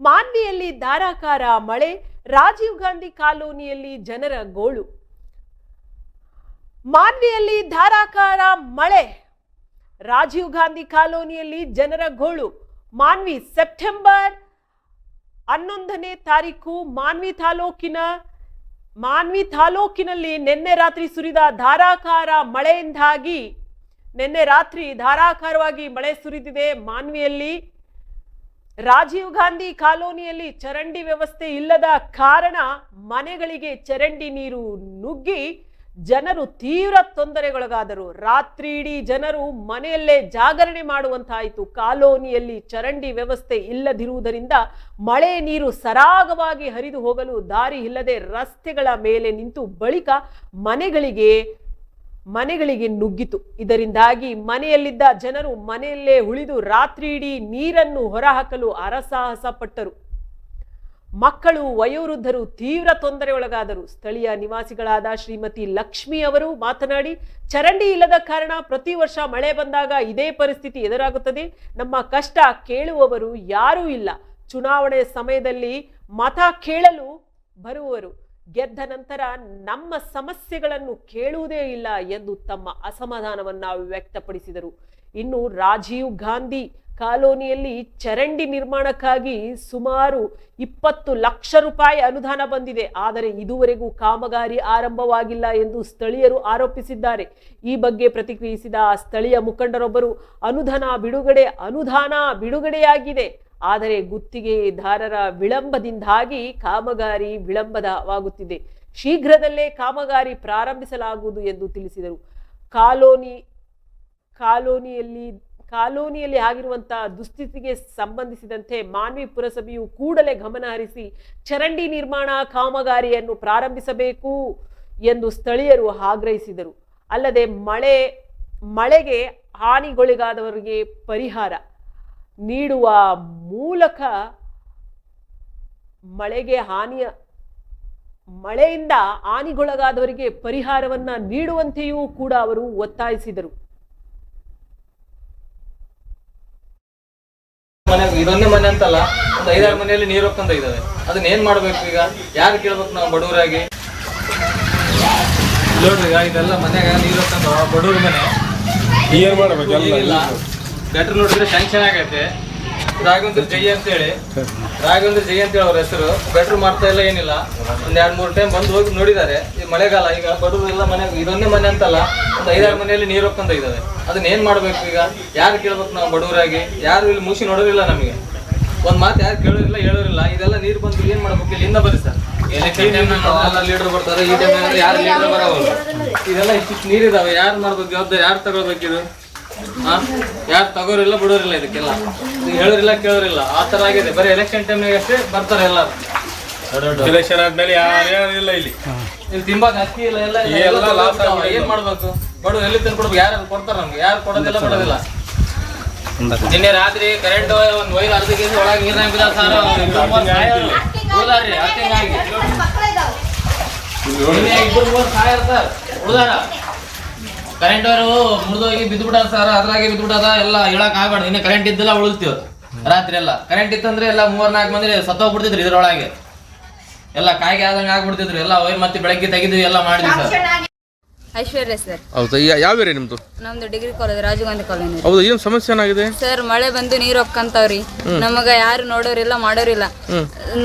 ಮಾನ್ವಿಯಲ್ಲಿ ಧಾರಾಕಾರ ಮಳೆ, ರಾಜೀವ್ ಗಾಂಧಿ ಕಾಲೋನಿಯಲ್ಲಿ ಜನರ ಗೋಳು. ಮಾನ್ವಿಯಲ್ಲಿ ಧಾರಾಕಾರ ಮಳೆ, ರಾಜೀವ್ ಗಾಂಧಿ ಕಾಲೋನಿಯಲ್ಲಿ ಜನರ ಗೋಳು. ಮಾನ್ವಿ ಸೆಪ್ಟೆಂಬರ್ ಹನ್ನೊಂದನೇ ತಾರೀಕು ಮಾನ್ವಿ ತಾಲೂಕಿನ, ಮಾನ್ವಿ ತಾಲೂಕಿನಲ್ಲಿ ನಿನ್ನೆ ರಾತ್ರಿ ಸುರಿದ ಧಾರಾಕಾರ ಮಳೆಯಿಂದಾಗಿ ನಿನ್ನೆ ರಾತ್ರಿ ಧಾರಾಕಾರವಾಗಿ ಮಳೆ ಸುರಿದಿದೆ ಮಾನ್ವಿಯಲ್ಲಿ. ರಾಜೀವ್ ಗಾಂಧಿ ಕಾಲೋನಿಯಲ್ಲಿ ಚರಂಡಿ ವ್ಯವಸ್ಥೆ ಇಲ್ಲದ ಕಾರಣ ಮನೆಗಳಿಗೆ ಚರಂಡಿ ನೀರು ನುಗ್ಗಿ ಜನರು ತೀವ್ರ ತೊಂದರೆಗೊಳಗಾದರು. ರಾತ್ರಿ ಇಡೀ ಜನರು ಮನೆಯಲ್ಲೇ ಜಾಗರಣೆ ಮಾಡುವಂತಾಯಿತು. ಕಾಲೋನಿಯಲ್ಲಿ ಚರಂಡಿ ವ್ಯವಸ್ಥೆ ಇಲ್ಲದಿರುವುದರಿಂದ ಮಳೆ ನೀರು ಸರಾಗವಾಗಿ ಹರಿದು ಹೋಗಲು ದಾರಿ ಇಲ್ಲದೆ ರಸ್ತೆಗಳ ಮೇಲೆ ನಿಂತು ಬಳಿಕ ಮನೆಗಳಿಗೆ ಮನೆಗಳಿಗೆ ನುಗ್ಗಿತು. ಇದರಿಂದಾಗಿ ಮನೆಯಲ್ಲಿದ್ದ ಜನರು ಮನೆಯಲ್ಲೇ ಉಳಿದು ರಾತ್ರಿ ಇಡೀ ನೀರನ್ನು ಹೊರಹಾಕಲು ಅರಸಾಹಸ ಪಟ್ಟರು. ಮಕ್ಕಳು, ವಯೋವೃದ್ಧರು ತೀವ್ರ ತೊಂದರೆಗೊಳಗಾದರು ಸ್ಥಳೀಯ ನಿವಾಸಿಗಳಾದ ಶ್ರೀಮತಿ ಲಕ್ಷ್ಮಿ ಅವರು ಮಾತನಾಡಿ, ಚರಂಡಿ ಇಲ್ಲದ ಕಾರಣ ಪ್ರತಿ ವರ್ಷ ಮಳೆ ಬಂದಾಗ ಇದೇ ಪರಿಸ್ಥಿತಿ ಎದುರಾಗುತ್ತದೆ. ನಮ್ಮ ಕಷ್ಟ ಕೇಳುವವರು ಯಾರೂ ಇಲ್ಲ. ಚುನಾವಣೆ ಸಮಯದಲ್ಲಿ ಮತ ಕೇಳಲು ಬರುವವರು ಗೆದ್ದ ನಂತರ ನಮ್ಮ ಸಮಸ್ಯೆಗಳನ್ನು ಕೇಳುವುದೇ ಇಲ್ಲ ಎಂದು ತಮ್ಮ ಅಸಮಾಧಾನವನ್ನು ವ್ಯಕ್ತಪಡಿಸಿದರು. ಇನ್ನು ರಾಜೀವ್ ಗಾಂಧಿ ಕಾಲೋನಿಯಲ್ಲಿ ಚರಂಡಿ ನಿರ್ಮಾಣಕ್ಕಾಗಿ ಸುಮಾರು ಇಪ್ಪತ್ತು ಲಕ್ಷ ರೂಪಾಯಿ ಅನುದಾನ ಬಂದಿದೆ. ಆದರೆ ಇದುವರೆಗೂ ಕಾಮಗಾರಿ ಆರಂಭವಾಗಿಲ್ಲ ಎಂದು ಸ್ಥಳೀಯರು ಆರೋಪಿಸಿದ್ದಾರೆ. ಈ ಬಗ್ಗೆ ಪ್ರತಿಕ್ರಿಯಿಸಿದ ಸ್ಥಳೀಯ ಮುಖಂಡರೊಬ್ಬರು, ಅನುದಾನ ಬಿಡುಗಡೆ, ಅನುದಾನ ಬಿಡುಗಡೆಯಾಗಿದೆ. ಆದರೆ ಗುತ್ತಿಗೆದಾರರ ವಿಳಂಬದಿಂದಾಗಿ ಕಾಮಗಾರಿ ವಿಳಂಬದವಾಗುತ್ತಿದೆ ಶೀಘ್ರದಲ್ಲೇ ಕಾಮಗಾರಿ ಪ್ರಾರಂಭಿಸಲಾಗುವುದು ಎಂದು ತಿಳಿಸಿದರು. ಕಾಲೋನಿ, ಕಾಲೋನಿಯಲ್ಲಿ ಕಾಲೋನಿಯಲ್ಲಿ ಆಗಿರುವಂತಹ ದುಸ್ಥಿತಿಗೆ ಸಂಬಂಧಿಸಿದಂತೆ ಮಾನ್ವಿ ಪುರಸಭೆಯು ಕೂಡಲೇ ಗಮನ ಹರಿಸಿ ಚರಂಡಿ ನಿರ್ಮಾಣ ಕಾಮಗಾರಿಯನ್ನು ಪ್ರಾರಂಭಿಸಬೇಕು ಎಂದು ಸ್ಥಳೀಯರು ಆಗ್ರಹಿಸಿದರು. ಅಲ್ಲದೆ ಮಳೆ, ಮಳೆಗೆ ಹಾನಿಗೊಳಗಾದವರಿಗೆ ಪರಿಹಾರ ನೀಡುವ ಮೂಲಕ ಮಳೆಗೆ ಹಾನಿಯ ಮಳೆಯಿಂದ ಹಾನಿಗೊಳಗಾದವರಿಗೆ ಪರಿಹಾರವನ್ನ ನೀಡುವಂತೆಯೂ ಕೂಡ ಅವರು ಒತ್ತಾಯಿಸಿದರು. ಮನೆ ಇದೊಂದೇ ಮನೆ ಅಂತಲ್ಲ ಒಂದು ಐದಾರು ಮನೆಯಲ್ಲಿ ನೀರು ಹೋಗ್ತಂತ ಇದಾವೆ ಅದನ್ನ ಏನ್ ಮಾಡ್ಬೇಕು ಈಗ? ಯಾರು ಕೇಳ್ಬೇಕು ನಾವು ಬಡವರಾಗಿ? ನೋಡ್ರಿ ಇದೆಲ್ಲ ಮನೆಯಾಗ ನೀರು ಹೋಗ್ತಂತ ಬಡವ್ರ ಮನೆ. ಏನ್ ಮಾಡ್ಬೇಕೆಲ್ಲ ಏನಿಲ್ಲ. ಗಟ್ರ ನೋಡಿದ್ರೆ ಸ್ಯಾಂಕ್ಷನ್ ಆಗೈತೆ. ರಾಘವೇಂದ್ರ ಜೈ ಅಂತೇಳಿ. ರಾಘವೇಂದ್ರ ಜೈ ಅಂತೇಳಿ ಅವ್ರ ಹೆಸರು. ಬೆಟ್ರ್ ಮಾಡ್ತಾ ಇಲ್ಲ ಏನಿಲ್ಲ. ಒಂದ್ ಎರಡ್ ಮೂರು ಟೈಮ್ ಬಂದು ಹೋಗಿ ನೋಡಿದ್ದಾರೆ. ಈ ಮಳೆಗಾಲ ಈಗ ಬಡವರು ಎಲ್ಲ ಮನೆ ಇದೊಂದೇ ಮನೆ ಅಂತಲ್ಲ ಒಂದು ಐದಾರು ಮನೆಯಲ್ಲಿ ನೀರು ಹೋಗ್ಕೊಂತ ಇದಾವೆ ಅದನ್ನ ಏನ್ ಮಾಡ್ಬೇಕು ಈಗ? ಯಾರು ಕೇಳ್ಬೇಕು ನಾವು ಬಡವರಾಗಿ? ಯಾರು ಇಲ್ಲಿ ಮುಗಿಸಿ ನೋಡೋರಿಲ್ಲ ನಮಗೆ. ಒಂದ್ ಮಾತು ಯಾರು ಕೇಳೋರಿಲ್ಲ ಹೇಳೋರಿಲ್ಲ. ಇದೆಲ್ಲ ನೀರು ಬಂದು ಏನ್ ಮಾಡ್ಬೇಕು ಇಲ್ಲಿಂದ ಬರ್ರಿ ಸರ್. ಲೀಡರ್ ಬರ್ತಾರೆ ಈ ಟೈಮ್ ಯಾರು ಲೀಡರ್ ಬರೋವಲ್ಲ ಇದೆಲ್ಲ ಇಷ್ಟಿಷ್ಟು ನೀರಿದಾವೆ. ಯಾರು ಮಾಡ್ಬೇಕು ಜವಾಬ್ದಾರಿ? ಯಾರು ತಗೊಳ್ಬೇಕಿದು ಹಾ ಯಾರು ತಗೋರಿಲ್ಲ ಬಿಡೋರಿಲ್ಲ ಇದಕ್ಕೆಲ್ಲ. ಹೇಳೋರಿಲ್ಲ ಕೇಳೋರಿಲ್ಲ. ಆ ತರ ಆಗಿದೆ. ಬರೀ ಎಲೆಕ್ಷನ್ ಟೈಮ್ನಾಗ ಅಷ್ಟೇ ಬರ್ತಾರೆ ಎಲ್ಲರೂ. ಎಲೆಕ್ಷನ್ ಆದ್ಮೇಲೆ ಯಾರ್ಯಾರು ಇಲ್ಲ ಇಲ್ಲಿ. ಇಲ್ಲಿ ತಿಂಬಾಕ ಅಕ್ಕಿ ಇಲ್ಲ ಎಲ್ಲ ಇಲ್ಲ, ಎಲ್ಲ. ಆಗಿದೆ. ಏನ್ ಮಾಡ್ಬೇಕು? ಬಡ ಎಲ್ಲಿ ತಂದು ಕೊಡ್ಬೇಕು? ಯಾರು ಕೊಡ್ತಾರ ನಮ್ಗೆ? ಯಾರು ಕೊಡೋದಿಲ್ಲ ಕೊಡೋದಿಲ್ಲ ನಿನ್ನೆ ರಾತ್ರಿ ಕರೆಂಟ್ ಒಂದ್ ವೈರ್ ಅರ್ಧ ಕೆಜಿ ಒಳಗೆ ನೀರ್ನಾಗ ಬಿದ್ದ ಸರ್ ಉಳ್ದಾರ್ರಿ ನಿನ್ನೆ ಮೂರು ಸಾವಿರ ಸರ್. ಉಳ್ದಾರ? ಕರೆಂಟ್ ಅವರು ಮುರಿದೋಗಿ ಬಿದ್ದುಬಿಟ್ಟ ಸರ್ ಅದ್ರಾಗೆ ಬಿದ್ದುಬಿಟ್ಟದ ಎಲ್ಲ ಹೇಳಕ್ ಆಗ್ಬಾರ್ದು ಇನ್ನೇ ಕರೆಂಟ್ ಇದ್ದಿಲ್ಲ ಉಳಿಸ್ತೀವಿ ರಾತ್ರಿ ಎಲ್ಲ. ಕರೆಂಟ್ ಇತ್ತಂದ್ರೆ ಎಲ್ಲ ಮೂರ್ ನಾಲ್ಕು ಮಂದಿ ಸತ್ತೋಗ್ಬಿಡ್ತಿದ್ರು ಇದ್ರೊಳಗೆ. ಎಲ್ಲ ಕಾಯಿಗೆ ಆದಂಗೆ ಆಗ್ಬಿಡ್ತಿದ್ರು. ಎಲ್ಲ ಹೋಗಿ ಮತ್ತೆ ಬೆಳಗ್ಗೆ ತೆಗೆದು ಎಲ್ಲ ಮಾಡಿದ್ವಿ ಸರ್ ಐಶ್ವರ್ಯ ಸರ್. ಹೌದಾ? ಯಾ- ಯಾವ ಏರಿಯಾ ನಿಮ್ದು? ನಮ್ದು degree college Rajiv Gandhi colony. ಹೌದಾ ಏನು ಸಮಸ್ಯೆ ಏನಾಗಿದೆ? ಸರ್ ಮಳೆ ಬಂದು ನೀರು ಹೊಕ್ಕಂತಾವ್ರಿ ನಮಗ ಯಾರು ನೋಡೋರಿಲ್ಲ ಮಾಡೋರಿಲ್ಲ.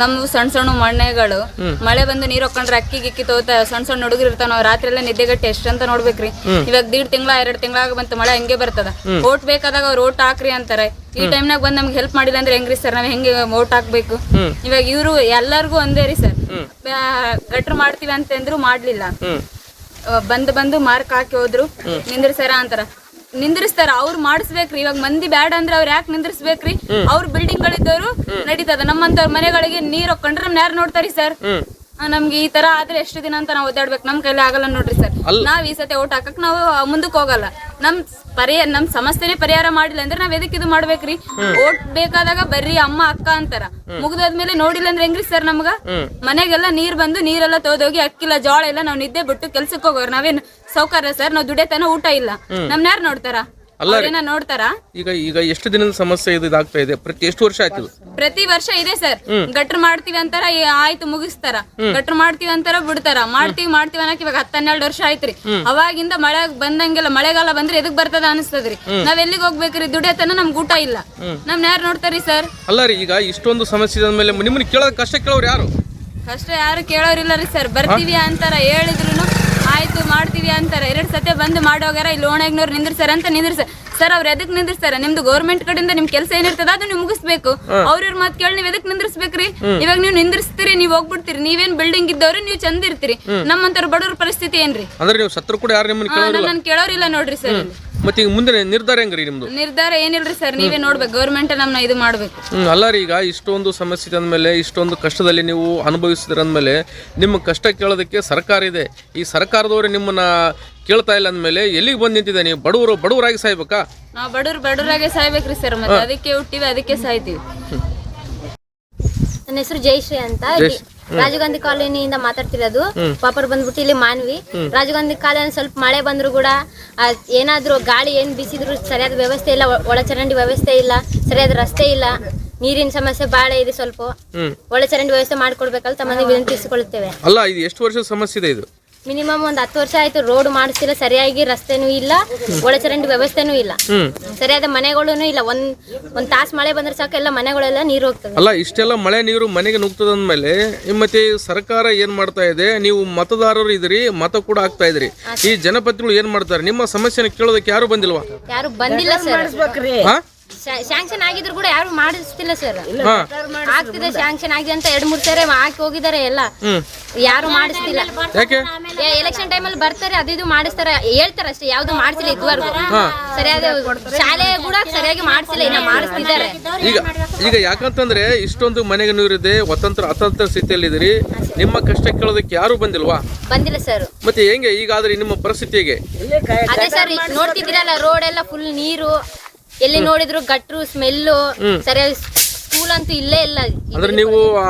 ನಮ್ಮ ಸಣ್ಣ ಸಣ್ಣ ಮಣ್ಣೆಗಳು ಮಳೆ ಬಂದು ನೀರು ಹೊಕ್ಕಂಡ್ರೆ ಅಕ್ಕಿ ಗಿಕ್ಕಿ ತೋತ ಸಣ್ಣ ಸಣ್ಣ ಹುಡುಗರು ಇರ್ತಾವ ನಾವು ರಾತ್ರಿ ಎಲ್ಲ ನಿದ್ದೆಗಟ್ಟಿ ಎಷ್ಟಂತ ನೋಡ್ಬೇಕ್ರಿ. ಇವಾಗ ದೀಡ್ ತಿಂಗಳ ಎರಡ್ ತಿಂಗಳಾಗ ಬಂತು ಮಳೆ ಹಂಗೆ ಬರ್ತದ. ಓಟ್ ಬೇಕಾದಾಗ ಅವ್ರು ಓಟ್ ಹಾಕ್ರಿ ಅಂತಾರೆ. ಈ ಟೈಮ್ನಾಗ ಬಂದ್ ನಮ್ಗೆ ಹೆಲ್ಪ್ ಮಾಡಿಲ್ಲ ಅಂದ್ರೆ ಹೆಂಗ್ರಿ ಸರ್? ನಾವ್ ಹೆಂಗೆ ಓಟ್ ಹಾಕ್ಬೇಕು? ಇವಾಗ ಇವರು ಎಲ್ಲರಿಗೂ ಒಂದೇ ರೀ ಸರ್. ಗಟ್ರ ಮಾಡ್ತೀವಿ ಅಂತಂದ್ರು ಮಾಡ್ಲಿಲ್ಲ. ಬಂದ್ ಬಂದು ಮಾರ್ಕ್ ಹಾಕಿ ಹೋದ್ರು. ನಿಂದ್ರಸರ ಅಂತಾರ. ನಿಂದ್ರಿಸ್ತಾರ ಅವ್ರು ಮಾಡಿಸ್ಬೇಕ್ರಿ. ಇವಾಗ ಮಂದಿ ಬ್ಯಾಡ ಅಂದ್ರೆ ಅವ್ರ ಯಾಕೆ ನಿಂದ್ರಿಸ್ಬೇಕ್ರಿ? ಅವ್ರ ಬಿಲ್ಡಿಂಗ್ ಗಳಿದ್ದವ್ರು ನಡೀತದ. ನಮ್ಮಂತವ್ರ ಮನೆಗಳಿಗೆ ನೀರ್ ಹೊಕ್ಕೊಂಡ್ರೆ ನಮ್ನ ಯಾರು ನೋಡ್ತಾರಿ ಸರ್? ನಮ್ಗೆ ಈ ತರ ಆದ್ರೆ ಎಷ್ಟು ದಿನ ಅಂತ ನಾವು ಓದಾಡ್ಬೇಕು ನಮ್ ಕೈಲಿ ಆಗಲ್ಲ ನೋಡ್ರಿ ಸರ್. ನಾವ್ ಈ ಸತಿ ಓಟ್ ಹಾಕಕ್ ನಾವು ಮುಂದಕ್ಕೆ ಹೋಗಲ್ಲ. ನಮ್ ಪರಿಹಾರ ನಮ್ ಸಮಸ್ಯೆನೆ ಪರಿಹಾರ ಮಾಡಿಲ್ಲ ಅಂದ್ರೆ ನಾವ್ ಎದಕ್ ಇದು ಮಾಡ್ಬೇಕ್ರಿ? ಓಟ್ ಬೇಕಾದಾಗ ಬರ್ರಿ ಅಮ್ಮ ಅಕ್ಕ ಅಂತಾರ. ಮುಗ್ದಾದ್ಮೇಲೆ ನೋಡಿಲ್ಲ ಅಂದ್ರೆ ಹೆಂಗ್ರಿ ಸರ್ ನಮ್ಗ? ಮನೆಗೆಲ್ಲ ನೀರ್ ಬಂದು ನೀರೆಲ್ಲ ತೋದೋಗಿ ಅಕ್ಕಿಲ್ಲ ಜೋಳ ಇಲ್ಲ ನಾವ್ ನಿದ್ದೆ ಬಿಟ್ಟು ಕೆಲ್ಸಕ್ಕೆ ಹೋಗೋರ್. ನಾವೇನ್ ಸೌಕರ್ಯ ಸರ್? ನಾವ್ ದುಡಿಯತನ ಊಟ ಇಲ್ಲ. ನಮ್ನ ಯಾರು ನೋಡ್ತಾರ? ಅವ್ರೇನ ನೋಡ್ತಾರಾ? ಈಗ ಈಗ ಎಷ್ಟು ದಿನದ ಸಮಸ್ಯೆ ಇದು ಇದಾಗ್ತಾ ಇದೆ? ಪ್ರತಿ ಎಷ್ಟು ವರ್ಷ ಆಯ್ತು ಇದು? ಪ್ರತಿ ವರ್ಷ ಇದೆ ಸರ್. ಗಟ್ರ ಮಾಡ್ತೀವಿ ಅಂತಾರ ಏ, ಆಯ್ತು ಮುಗಿಸ್ತಾರ. ಗಟ್ರ ಮಾಡ್ತೀವಿ ಅಂತಾರ ಬಿಡ್ತಾರ. ಮಾಡ್ತೀವಿ ಮಾಡ್ತೀವಿ ಅನ್ನಕ್ ಇವಾಗ ಹತ್ತ ಹನ್ನೆರಡು ವರ್ಷ ಆಯ್ತ್ರಿ ಅವಾಗಿಂದ ಮಳೆ ಬಂದಂಗೆಲ್ಲ ಮಳೆಗಾಲ ಬಂದ್ರೆ ಎದಕ್ ಬರ್ತದ ಅನಿಸ್ತದ್ರಿ ನಾವ್ ಎಲ್ಲಿಗೆ ಹೋಗ್ಬೇಕ್ರಿ? ದುಡಿಯತನ ನಮ್ಗೆ ಊಟ ಇಲ್ಲ. ನಮ್ ಯಾರು ನೋಡ್ತಾರಿ ಸರ್? ಅಲ್ಲ ರೀ ಈಗ ಇಷ್ಟೊಂದು ಸಮಸ್ಯೆ ಇದ್ದ ಮೇಲೆ ನಿಮ್ಮನ್ನ ಕೇಳೋ ಕಷ್ಟ ಕೇಳೋರು ಯಾರು? ಕಷ್ಟ ಯಾರು ಕೇಳೋರಿಲ್ಲ ರೀ ಸರ್. ಬರ್ತೀವಿ ಅಂತಾರ ಹೇಳಿದ್ರು ಆಯ್ತು ಮಾಡ್ತೀವಿ ಅಂತಾರೆ. ಎರಡು ಸತೆ ಬಂದು ಮಾಡೋಗ್ಯಾರ ಇಲ್ಲಿ ಓಣಾಗ್ನವ್ರು ನಿಂದಿರ್ಸಾರ ಅಂತ ನಿಂದ್ರಿಸ ಸರ್ ಅವ್ರು ಎದಕ್ ನಿಂದಿರ್ತಾರ ನಿಮ್ದು ಗೌರ್ಮೆಂಟ್ ಕಡೆಯಿಂದ ನಿಮ್ ಕೆಲಸ ಏನಿರ್ತದ ಅದು ನೀವು ಮುಗಿಸ್ಬೇಕು. ಅವ್ರ ಮಾತು ಕೇಳಿ ನೀವು ಎದಕ್ ನಿಂದ್ರಿಸ್ಬೇಕ್ರಿ? ಇವಾಗ ನೀವು ನಿಂದ್ರಿಸ್ತೀರಿ ನೀವ್ ಹೋಗ್ಬಿಡ್ತೀರಿ. ನೀವೇನ್ ಬಿಲ್ಡಿಂಗ್ ಇದ್ದವ್ರು ನೀವು ಚಂದ ಇರ್ತೀರಿ. ನಮ್ಮಂತರ ಬಡವ್ರ ಪರಿಸ್ಥಿತಿ ಏನ್ರಿ? ಅಂದ್ರೆ ನೀವು ಸತ್ರ ಕೂಡ ಯಾರು ನಿಮ್ಮನ್ನ ಕೇಳೋರಿಲ್ಲ. ನೋಡ್ರಿ ಸರ್. ಮತ್ತೆ ಈಗ ಮುಂದೆ ನಿರ್ಧಾರ ಹೆಂಗ್ರಿ ನಿಮ್ದು? ನಿರ್ಧಾರ ಏನಿಲ್ರಿ ಸರ್ ನೀವೇ ನೋಡ್ಬೇಕು. ಗೌರ್ಮೆಂಟ್ ನಮ್ನ ಇದು ಮಾಡ್ಬೇಕು. ಹ್ಮ್ ಅಲ್ಲ ರೀ ಈಗ ಇಷ್ಟೊಂದು ಸಮಸ್ಯೆ ಅಂದಮೇಲೆ ಇಷ್ಟೊಂದು ಕಷ್ಟದಲ್ಲಿ ನೀವು ಅನುಭವಿಸಿದ್ರ ಅಂದಮೇಲೆ ನಿಮ್ಮ ಕಷ್ಟ ಕೇಳೋದಕ್ಕೆ ಸರ್ಕಾರ ಇದೆ. ಈ ಸರ್ಕಾರದವರು ನಿಮ್ಮನ್ನ ಕೇಳ್ತಾ ಇಲ್ಲ ಅಂದ್ಮೇಲೆ ಎಲ್ಲಿಗೆ ಬಂದು ನಿಂತಿದೆ ನೀವು? ಬಡವರು ಬಡವರಾಗಿ ಸಾಯ್ಬೇಕಾ? ನಾವ್ ಬಡವ್ರು ಬಡವರಾಗೆ ಸಾಯ್ಬೇಕ್ರಿ ಸರ್ ಮತ್ತೆ ಅದಕ್ಕೆ ಹುಟ್ಟಿವಿ ಅದಕ್ಕೆ ಸಾಯ್ತೀವಿ. ನನ್ನ ಹೆಸರು ಜಯಶ್ರೀ ಅಂತ. ಇಲ್ಲಿ ರಾಜೀವ್ ಗಾಂಧಿ ಕಾಲೋನಿಯಿಂದ ಮಾತಾಡ್ತಿರೋದು ಪಾಪರ್ ಬಂದ್ಬಿಟ್ಟು ಇಲ್ಲಿ ಮಾನ್ವಿ. ರಾಜೀವ್ ಗಾಂಧಿ ಕಾಲೋನಿ ಸ್ವಲ್ಪ ಮಳೆ ಬಂದ್ರು ಕೂಡ ಏನಾದ್ರು ಗಾಳಿ ಏನ್ ಬೀಸಿದ್ರು ಸರಿಯಾದ ವ್ಯವಸ್ಥೆ ಇಲ್ಲ ಒಳಚರಂಡಿ ವ್ಯವಸ್ಥೆ ಇಲ್ಲ ಸರಿಯಾದ ರಸ್ತೆ ಇಲ್ಲ ನೀರಿನ ಸಮಸ್ಯೆ ಬಹಳ ಇದೆ ಸ್ವಲ್ಪ. ಒಳಚರಂಡಿ ವ್ಯವಸ್ಥೆ ಮಾಡ್ಕೊಡ್ಬೇಕಲ್ಲ ತಮ್ಮ ವಿನಂತಿಸಿಕೊಳ್ಳುತ್ತೇವೆ. ಅಲ್ಲ ಇದು ಎಷ್ಟು ವರ್ಷದ ಸಮಸ್ಯೆ ಇದೆ ಇದು? ಮಿನಿಮಮ್ ಒಂದ್ ಹತ್ತು ವರ್ಷ ಆಯ್ತು ರೋಡ್ ಮಾಡಿಸ್ತಿಲ್ಲ ಸರಿಯಾಗಿ ರಸ್ತೆನೂ ಇಲ್ಲ ಒಳಚರಂಡಿ ವ್ಯವಸ್ಥೆನೂ ಇಲ್ಲ. ಸರಿಯಾದ ಮನೆಗಳೂ ಇಲ್ಲ. ಒಂದ್ ಒಂದ್ ತಾಸ್ ಮಳೆ ಬಂದ್ರೆ ಸಾಕು ಎಲ್ಲ ಮನೆಗಳೆಲ್ಲ ನೀರು ಹೋಗ್ತದೆ. ಅಲ್ಲ ಇಷ್ಟೆಲ್ಲ ಮಳೆ ನೀರು ಮನೆಗೆ ನುಗ್ತದ ಅಂದ್ಮೇಲೆ ಮತ್ತೆ ಸರ್ಕಾರ ಏನ್ ಮಾಡ್ತಾ ಇದೆ ನೀವು ಮತದಾರರು ಇದ್ರಿ ಮತ ಕೂಡ ಆಗ್ತಾ ಇದ್ರಿ ಈ ಜನಪತಿಗಳು ಏನ್ ಮಾಡ್ತಾರೆ? ನಿಮ್ಮ ಸಮಸ್ಯೆನ ಕೇಳೋದಕ್ಕೆ ಯಾರು ಬಂದಿಲ್ವಾ? ಯಾರು ಬಂದಿಲ್ಲ ಸರ್. ಹಾ ಶಾಂಕ್ಷನ್ ಆಗಿದ್ರು ಕೂಡ ಯಾರು ಮಾಡಿಸ್ತಿಲ್ಲ ಸರ್ ಆಗ್ತಿದೆ ಶಾಂಕ್ಷನ್ ಆಗಿದೆ ಅಂತ ಎರಡ್ ಮೂರ್ ಸರಿ ಹಾಕಿ ಹೋಗಿದಾರೆ ಎಲ್ಲ. ಯಾರು ಮಾಡಿಸ್ತಿಲ್ಲ. ಯಾಕೆ? ಎಲೆಕ್ಷನ್ ಟೈಮಲ್ಲಿ ಬರ್ತಾರೆ ಅದು ಇದು ಮಾಡಿಸ್ತಾರೆ ಹೇಳ್ತಾರೆ ಅಷ್ಟೇ ಯಾವ್ದು ಮಾಡಿಸಿಲ್ಲ ಇದುವರೆಗೂ. ಸರಿಯಾದ ಶಾಲೆ ಕೂಡ ಸರಿಯಾಗಿ ಮಾಡಿಸಿಲ್ಲ ಇನ್ನ ಮಾಡಿಸ್ತಿದ್ದಾರೆ. ಈಗ ಈಗ ಯಾಕಂತಂದ್ರೆ ಇಷ್ಟೊಂದು ಮನೆಗೆ ನೀರಿದೆ ಸ್ವತಂತ್ರ ಅತಂತ್ರ ಸ್ಥಿತಿಯಲ್ಲಿದ್ದೀರಿ. ನಿಮ್ಮ ಕಷ್ಟ ಕೇಳೋದಕ್ಕೆ ಯಾರು ಬಂದಿಲ್ವಾ? ಬಂದಿಲ್ಲ ಸರ್ ಮತ್ತೆ ಹೆಂಗೆ? ಈಗ ಆದ್ರೆ ನಿಮ್ಮ ಪರಿಸ್ಥಿತಿ ಹೇಗೆ? ಅದೇ ಸರ್ ನೋಡ್ತಿದ್ದೀರಲ್ಲ ರೋಡ್ ಎಲ್ಲ ಫುಲ್ ನೀರು ಎಲ್ಲಿ ನೋಡಿದ್ರು ಗಟ್ರು ಸ್ಮೆಲ್ಲು ಸರಿಯಾಗಿ ಸ್ಕೂಲ್ ಅಂತೂ ಇಲ್ಲೇ ಇಲ್ಲ. ಅಂದ್ರೆ ನೀವು ಆ,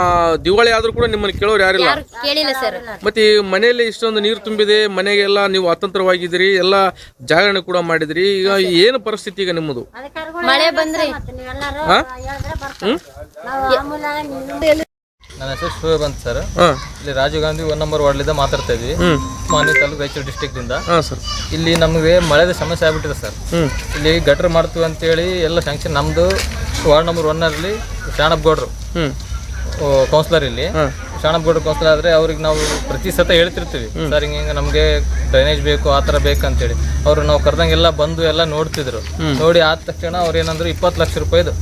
ದಿವಾಳಿ ಆದ್ರೂ ಕೂಡ ನಿಮ್ಮನ್ನ ಕೇಳೋರು ಯಾರಿಲ್ಲ? ಯಾರು ಕೇಳಿಲ್ಲ ಸರ್. ಮತ್ತೆ ಈ ಮನೆಯಲ್ಲಿ ಇಷ್ಟೊಂದು ನೀರು ತುಂಬಿದೆ ಮನೆಗೆಲ್ಲ ನೀವು ಅತಂತ್ರವಾಗಿದ್ದೀರಿ ಎಲ್ಲ ಜಾಗರಣೆ ಕೂಡ ಮಾಡಿದ್ರಿ ಈಗ ಏನು ಪರಿಸ್ಥಿತಿ ಈಗ ನಿಮ್ಮದು? ಮಳೆ ಬಂದ್ರೆ? ಹಾ? ಹ್ಮ್? ನನ್ನ ಹೆಸರು ಅಂತ ಸರ್. ಹಾ. ಇಲ್ಲಿ ರಾಜೀವ್ ಗಾಂಧಿ ಒನ್ ನಂಬರ್ ವಾರ್ಡ್ಲಿಂದ ಮಾತಾಡ್ತಾ ಇದ್ವಿ. ಮಾನ್ಯ ತಾಲೂಕು ರಾಯಚೂರು ಡಿಸ್ಟಿಕ್ದಿಂದ ಹಾ ಸರ್. ಇಲ್ಲಿ ನಮಗೆ ಮಳೆದ ಸಮಸ್ಯೆ ಆಗ್ಬಿಟ್ಟಿದೆ ಸರ್. ಇಲ್ಲಿ ಗಟ್ರ್ ಮಾಡ್ತೀವಿ ಅಂತೇಳಿ ಎಲ್ಲ ಸ್ಯಾಂಕ್ಷನ್ ನಮ್ಮದು ವಾರ್ಡ್ ನಂಬರ್ ಒನ್ನಲ್ಲಿ ಶಾಣಪ್ ಗೌಡ್ರು ಹ್ಮ್. ಕೌನ್ಸಿಲರ್ ಇಲ್ಲಿ. ಶಾಣಪ್ ಗೌಡ್ರು ಕೌನ್ಸಿಲರ್ ಆದ್ರೆ ಅವ್ರಿಗೆ ನಾವು ಪ್ರತಿ ಸತ ಹೇಳ್ತಿರ್ತೀವಿ. ಸರ್ ಹಿಂಗೆ ಹಿಂಗೆ ನಮಗೆ ಡ್ರೈನೇಜ್ ಬೇಕು ಆ ಥರ ಬೇಕಂತೇಳಿ ಅವರು ನಾವು ಕರ್ದಂಗೆಲ್ಲ ಬಂದು ಎಲ್ಲ ನೋಡ್ತಿದ್ರು. ನೋಡಿ ಆದ ತಕ್ಷಣ ಅವ್ರು ಏನಂದ್ರು ಇಪ್ಪತ್ತು ಲಕ್ಷ ರೂಪಾಯಿದು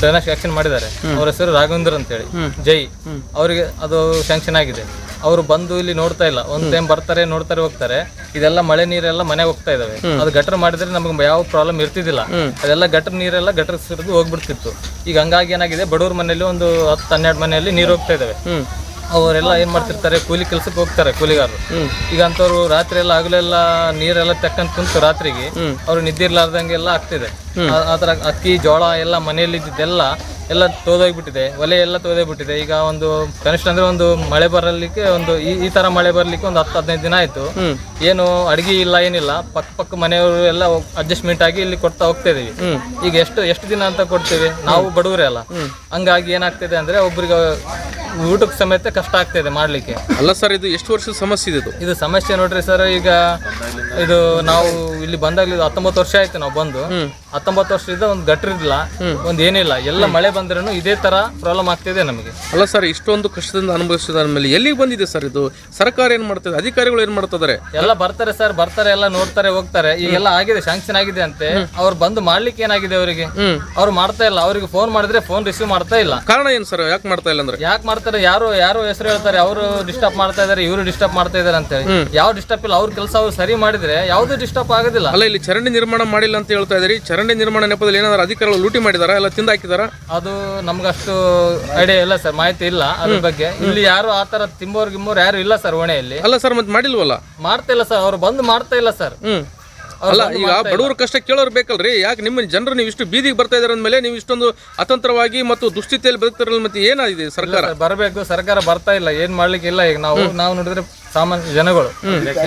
ಡ್ರೈನೇಜ್ ಸ್ಯಾಂಕ್ಷನ್ ಮಾಡಿದ್ದಾರೆ. ಅವ್ರ ಹೆಸರು ರಾಘವೇಂದ್ರ ಅಂತೇಳಿ. ಜೈ. ಅವರಿಗೆ ಅದು ಸ್ಯಾಂಕ್ಷನ್ ಆಗಿದೆ. ಅವರು ಬಂದು ಇಲ್ಲಿ ನೋಡ್ತಾ ಇಲ್ಲ. ಒಂದ್ ಟೈಮ್ ಬರ್ತಾರೆ ನೋಡ್ತಾರೆ ಹೋಗ್ತಾರೆ. ಇದೆಲ್ಲ ಮಳೆ ನೀರೆಲ್ಲ ಮನೆಗೆ ಹೋಗ್ತಾ ಇದಾವೆ. ಅದು ಗಟರ್ ಮಾಡಿದ್ರೆ ನಮಗೆ ಯಾವ ಪ್ರಾಬ್ಲಮ್ ಇರ್ತಿದಿಲ್ಲ ಅದೆಲ್ಲ ಗಟರ್ ನೀರೆಲ್ಲ ಗಟರ್ ಸುರಿದು ಹೋಗ್ಬಿಡ್ತಿತ್ತು. ಈಗ ಹಂಗಾಗಿ ಏನಾಗಿದೆ ಬಡವ್ರ ಮನೆಯಲ್ಲಿ ಒಂದು ಹತ್ತು ಹನ್ನೆರಡು ಮನೆಯಲ್ಲಿ ನೀರು ಹೋಗ್ತಾ ಇದಾವೆ. ಅವರೆಲ್ಲ ಏನ್ ಮಾಡ್ತಿರ್ತಾರೆ? ಕೂಲಿ ಕೆಲ್ಸಕ್ಕೆ ಹೋಗ್ತಾರೆ ಕೂಲಿಗಾರರು. ಈಗ ಅಂತವ್ರು ರಾತ್ರಿ ಎಲ್ಲ ಹಗಲೆಲ್ಲ ನೀರೆಲ್ಲ ತೆಕ್ಕಂತ ಕುಂತು ರಾತ್ರಿಗೆ ಅವ್ರು ನಿದ್ದೆ ಎಲ್ಲ ಆಗ್ತಿದೆ. ಆತರ ಅಕ್ಕಿ ಜೋಳ ಎಲ್ಲ ಮನೆಯಲ್ಲಿ ಇದ್ದಿದ್ದೆಲ್ಲ ಎಲ್ಲ ತೋದೋಗ್ಬಿಟ್ಟಿದೆ. ಒಲೆ ಎಲ್ಲ ತೋದೋಗ್ಬಿಟ್ಟಿದೆ. ಈಗ ಒಂದು ಕನಿಷ್ಠ ಅಂದ್ರೆ ಒಂದು ಮಳೆ ಬರಲಿಕ್ಕೆ ಒಂದು ಈ ಈ ತರ ಮಳೆ ಬರ್ಲಿಕ್ಕೆ ಒಂದು ಹತ್ತು ಹದಿನೈದು ದಿನ ಆಯ್ತು. ಏನು ಅಡಿಗೆ ಇಲ್ಲ ಏನಿಲ್ಲ. ಪಕ್ಕ ಪಕ್ಕ ಮನೆಯವರು ಎಲ್ಲ ಅಡ್ಜಸ್ಟ್ಮೆಂಟ್ ಆಗಿ ಇಲ್ಲಿ ಕೊಡ್ತಾ ಹೋಗ್ತಾ ಇದೀವಿ ಈಗ ಎಷ್ಟು ಎಷ್ಟು ದಿನ ಅಂತ ಕೊಡ್ತೀವಿ? ನಾವು ಬಡವರೇ ಅಲ್ಲ. ಹಂಗಾಗಿ ಏನಾಗ್ತಿದೆ ಅಂದ್ರೆ ಒಬ್ರಿಗೆ ಊಟಕ್ಕೆ ಸಮೇತ ಕಷ್ಟ ಆಗ್ತಿದೆ ಮಾಡ್ಲಿಕ್ಕೆ. ಅಲ್ಲ ಸರ್ ಇದು ಎಷ್ಟು ವರ್ಷದ ಸಮಸ್ಯೆ ಇದೆ ಇದು? ಸಮಸ್ಯೆ ನೋಡ್ರಿ ಸರ್ ಈಗ ಇದು ನಾವು ಇಲ್ಲಿ ಬಂದಾಗ್ಲಿ ಹತ್ತೊಂಬತ್ತು ವರ್ಷ ಆಯ್ತು ನಾವು ಬಂದು. ಹತ್ತೊಂಬತ್ತು ವರ್ಷದಿಂದ ಒಂದು ಗಟ್ರ ಒಂದು ಏನಿಲ್ಲ ಎಲ್ಲ ಮಳೆ ಬಂದ್ರೂ ಇದೇ ತರ ಪ್ರಾಬ್ಲಮ್ ಆಗ್ತಿದೆ ನಮಗೆ. ಅಲ್ಲ ಸರ್ ಇಷ್ಟೊಂದು ಕಷ್ಟದಿಂದ ಅನುಭವಿಸಿದ ಮೇಲೆ ಎಲ್ಲಿಗೆ ಬಂದಿದೆ ಸರ್ ಇದು? ಸರ್ಕಾರ ಏನ್ ಮಾಡ್ತದೆ ಅಧಿಕಾರಿಗಳು ಏನ್ ಮಾಡ್ತಿದ್ದಾರೆ ಎಲ್ಲ ಬರ್ತಾರೆ ಸರ್ ಬರ್ತಾರೆ ಎಲ್ಲ ನೋಡ್ತಾರೆ ಹೋಗ್ತಾರೆ. ಈಗೆಲ್ಲ ಆಗಿದೆ ಶಾಂಕ್ಷನ್ ಆಗಿದೆ ಅಂತೆ. ಅವ್ರು ಬಂದು ಮಾಡ್ಲಿಕ್ಕೆ ಏನಾಗಿದೆ ಅವರಿಗೆ? ಅವ್ರು ಮಾಡ್ತಾ ಇಲ್ಲ ಅವ್ರಿಗೆ ಫೋನ್ ಮಾಡಿದ್ರೆ ಫೋನ್ ರಿಸೀವ್ ಮಾಡ್ತಾ ಇಲ್ಲ. ಕಾರಣ ಏನು ಸರ್ ಯಾಕೆ ಮಾಡ್ತಾ ಇಲ್ಲ ಅಂದ್ರೆ? ಯಾಕೆ ಮಾಡ್ತಾರೆ ಯಾರು ಯಾರು ಹೆಸರು ಹೇಳ್ತಾರೆ ಅವರು ಡಿಸ್ಟರ್ಬ್ ಮಾಡ್ತಾ ಇದಾರೆ ಇವರು ಡಿಸ್ಟರ್ಬ್ ಮಾಡ್ತಾ ಇದಾರೆ ಅಂತ ಹೇಳಿ ಯಾವ ಡಿಸ್ಟರ್ಬ್ ಇಲ್ಲ ಅವ್ರ ಕೆಲಸ ಅವ್ರು ಸರಿ ಮಾಡಿದ್ರೆ ಯಾವ್ದು ಡಿಸ್ಟರ್ಬ್ ಆಗೋದಿಲ್ಲ. ಅಲ್ಲ ಇಲ್ಲಿ ಚರಂಡಿ ನಿರ್ಮಾಣ ಮಾಡಿಲ್ಲ ಅಂತ ಹೇಳ್ತಾ ಇದ್ರಿ ಚರಂಡಿ ನಿರ್ಮಾಣ ನೆಪದಲ್ಲಿ ಏನಾದ್ರು ಅಧಿಕಾರಿಗಳು ಲೂಟಿ ಮಾಡಿದಾರ ಎಲ್ಲ ತಿಂದ ಹಾಕಿದಾರ ಅದು ನಮ್ಗಷ್ಟು ಐಡಿಯಾ ಇಲ್ಲ ಸರ್ ಮಾಹಿತಿ ಇಲ್ಲ ಅದ್ರ ಬಗ್ಗೆ. ಇಲ್ಲಿ ಯಾರು ಆ ತರ ತಿಂಬೋರ್ ಗಿಂಬೋರ್ ಯಾರು ಇಲ್ಲ ಸರ್ ಓಣೆಯಲ್ಲಿ. ಅಲ್ಲ ಸರ್ ಮತ್ತೆ ಮಾಡಿಲ್ವಲ್ಲ? ಮಾಡ್ತಾ ಇಲ್ಲ ಸರ್ ಅವ್ರು ಬಂದು ಮಾಡ್ತಾ ಇಲ್ಲ ಸರ್. ಹ್ಮ್. ಅಲ್ಲ ಈಗ ಬಡವ್ರ ಕಷ್ಟ ಕೇಳೋರು ಬೇಕಲ್ರಿ ಯಾಕೆ ನಿಮ್ಮ ಜನರು ನೀವು ಇಷ್ಟು ಬೀದಿಗೆ ಬರ್ತಾ ಇದಾರೆ ಅಂದ್ಮೇಲೆ ನೀವು ಇಷ್ಟೊಂದು ಅತಂತ್ರವಾಗಿ ಮತ್ತು ದುಸ್ಥಿತಿಯಲ್ಲಿ ಬದುಕ್ತಾರಲ್ಲ ಮತ್ತೆ ಏನಾಗಿದೆ ಸರ್ಕಾರ? ಬರಬೇಕು ಸರ್ಕಾರ ಬರ್ತಾ ಇಲ್ಲ ಏನ್ ಮಾಡ್ಲಿಕ್ಕೆ ಇಲ್ಲ. ಈಗ ನಾವು ನಾವು ನೋಡಿದ್ರೆ ಸಾಮಾನ್ಯ ಜನಗಳು.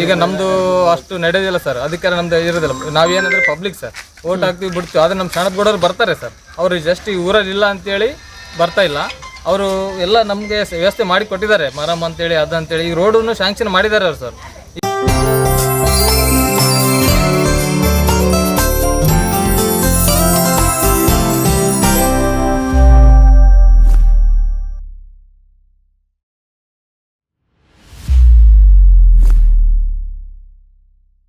ಈಗ ನಮ್ದು ಅಷ್ಟು ನಡೆಯೋದಿಲ್ಲ ಸರ್ ಅದಕ್ಕೆ ನಮ್ದು ಇರೋದಿಲ್ಲ. ನಾವೇನಂದ್ರೆ ಪಬ್ಲಿಕ್ ಸರ್ ಓಟ್ ಹಾಕ್ತಿವಿ ಬಿಡ್ತೀವಿ. ಆದ್ರೆ ನಮ್ಮ ಸಣ್ಣದ ಗೋಡವ್ರು ಬರ್ತಾರೆ ಸರ್. ಅವರು ಜಸ್ಟ್ ಈ ಊರಲ್ಲಿ ಇಲ್ಲ ಅಂತೇಳಿ ಬರ್ತಾ ಇಲ್ಲ. ಅವರು ಎಲ್ಲ ನಮಗೆ ವ್ಯವಸ್ಥೆ ಮಾಡಿ ಕೊಟ್ಟಿದ್ದಾರೆ. ಮರಮ್ ಅಂತೇಳಿ ಅದಂತೇಳಿ ಈ ರೋಡನ್ನು ಶಾಂಕ್ಷನ್ ಮಾಡಿದ್ದಾರೆ ಅವ್ರು ಸರ್.